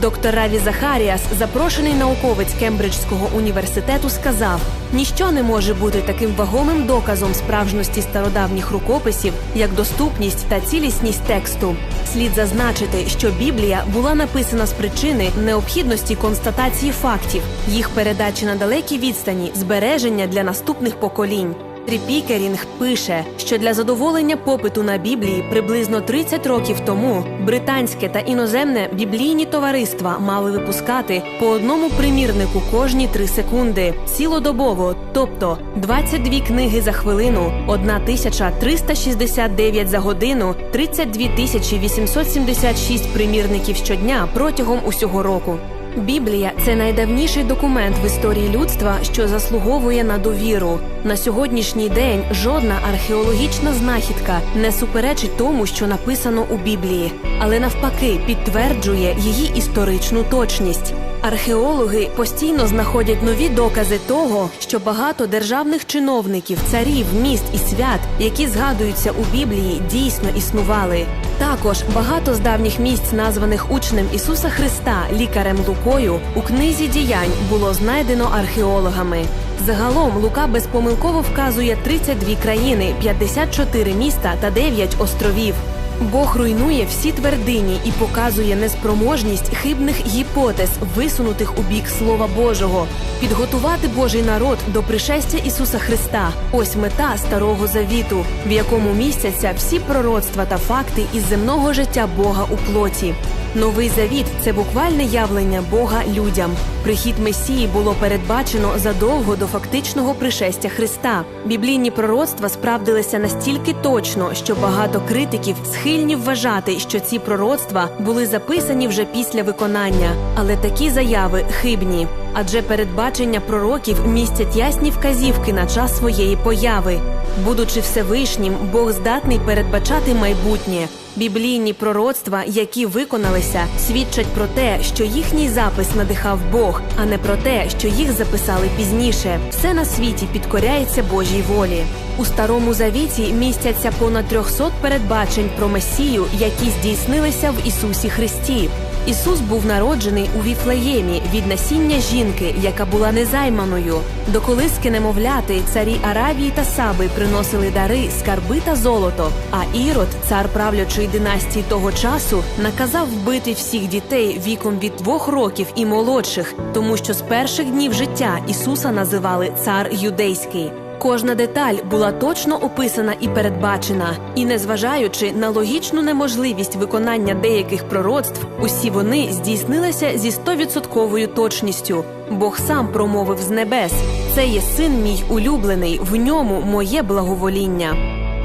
Доктор Раві Захаріас, запрошений науковець Кембриджського університету, сказав: ніщо не може бути таким вагомим доказом справжності стародавніх рукописів, як доступність та цілісність тексту. Слід зазначити, що Біблія була написана з причини необхідності констатації фактів, їх передачі на далекій відстані, збереження для наступних поколінь. Тріпікерінг пише, що для задоволення попиту на Біблії приблизно 30 років тому британське та іноземне біблійні товариства мали випускати по одному примірнику кожні 3 секунди цілодобово, тобто 22 книги за хвилину, 1369 за годину, 32 тисячі 876 примірників щодня протягом усього року. Біблія це найдавніший документ в історії людства, що заслуговує на довіру. На сьогоднішній день жодна археологічна знахідка не суперечить тому, що написано у Біблії, але навпаки підтверджує її історичну точність. Археологи постійно знаходять нові докази того, що багато державних чиновників, царів, міст і свят, які згадуються у Біблії, дійсно існували. Також багато з давніх місць, названих учнем Ісуса Христа, лікарем Лукою, у книзі діянь було знайдено археологами. Загалом Лука безпомилково вказує 32 країни, 54 міста та 9 островів. Бог руйнує всі твердині і показує неспроможність хибних гіпотез, висунутих у бік Слова Божого, підготувати Божий народ до пришестя Ісуса Христа. Ось мета старого завіту, в якому містяться всі пророцтва та факти із земного життя Бога у плоті. Новий завіт це буквальне явлення Бога людям. Прихід Месії було передбачено задовго до фактичного пришестя Христа. Біблійні пророцтва справдилися настільки точно, що багато критиків схильні вважати, що ці пророцтва були записані вже після виконання, але такі заяви хибні. Адже передбачення пророків містять ясні вказівки на час своєї появи. Будучи Всевишнім, Бог здатний передбачати майбутнє. Біблійні пророцтва, які виконалися, свідчать про те, що їхній запис надихав Бог, а не про те, що їх записали пізніше. Все на світі підкоряється Божій волі. У старому завіті містяться понад 300 передбачень про Месію, які здійснилися в Ісусі Христі. Ісус був народжений у Віфлеємі від насіння жінки, яка була незайманою. До колиски немовляти царі Аравії та Саби приносили дари, скарби та золото. А Ірод, цар правлячої династії того часу, наказав вбити всіх дітей віком від двох років і молодших, тому що з перших днів життя Ісуса називали цар юдейський. Кожна деталь була точно описана і передбачена, і незважаючи на логічну неможливість виконання деяких пророцтв, усі вони здійснилися зі стовідсотковою точністю. Бог сам промовив з небес: це є син мій улюблений, в ньому моє благовоління.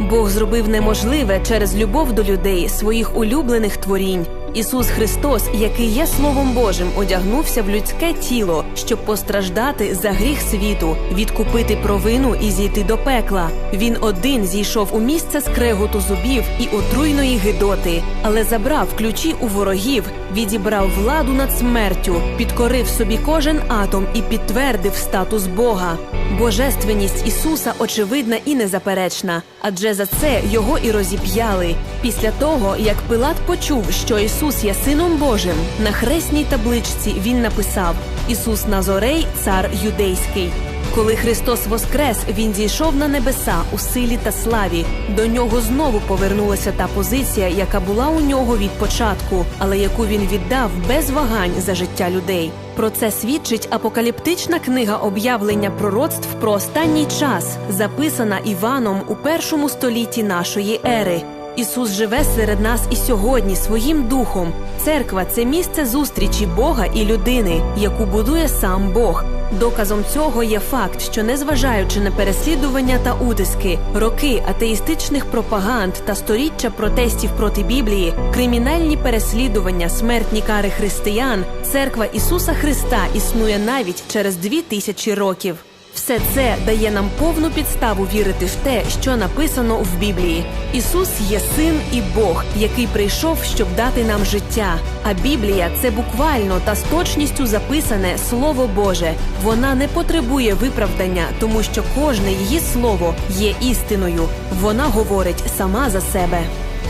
Бог зробив неможливе через любов до людей своїх улюблених творінь. Ісус Христос, який є Словом Божим, одягнувся в людське тіло, щоб постраждати за гріх світу, відкупити провину і зійти до пекла. Він один зійшов у місце скреготу зубів і отруйної гидоти, але забрав ключі у ворогів, відібрав владу над смертю, підкорив собі кожен атом і підтвердив статус Бога. Божественність Ісуса очевидна і незаперечна, адже за це його і розіп'яли. Після того, як Пилат почув, що Ісус є Сином Божим, на хресній табличці він написав: Ісус Назорей, цар юдейський. Коли Христос воскрес, він зійшов на небеса у силі та славі. До нього знову повернулася та позиція, яка була у нього від початку, але яку він віддав без вагань за життя людей. Про це свідчить апокаліптична книга об'явлення пророцтв про останній час, записана Іваном у першому столітті нашої ери. Ісус живе серед нас і сьогодні своїм духом. Церква це місце зустрічі Бога і людини, яку будує сам Бог. Доказом цього є факт, що незважаючи на переслідування та утиски, роки атеїстичних пропаганд та сторіччя протестів проти Біблії, кримінальні переслідування, смертні кари християн, церква Ісуса Христа існує навіть через дві тисячі років. Все це дає нам повну підставу вірити в те, що написано в Біблії. Ісус є син і Бог, який прийшов, щоб дати нам життя. А Біблія це буквально та з точністю записане Слово Боже. Вона не потребує виправдання, тому що кожне її слово є істиною. Вона говорить сама за себе.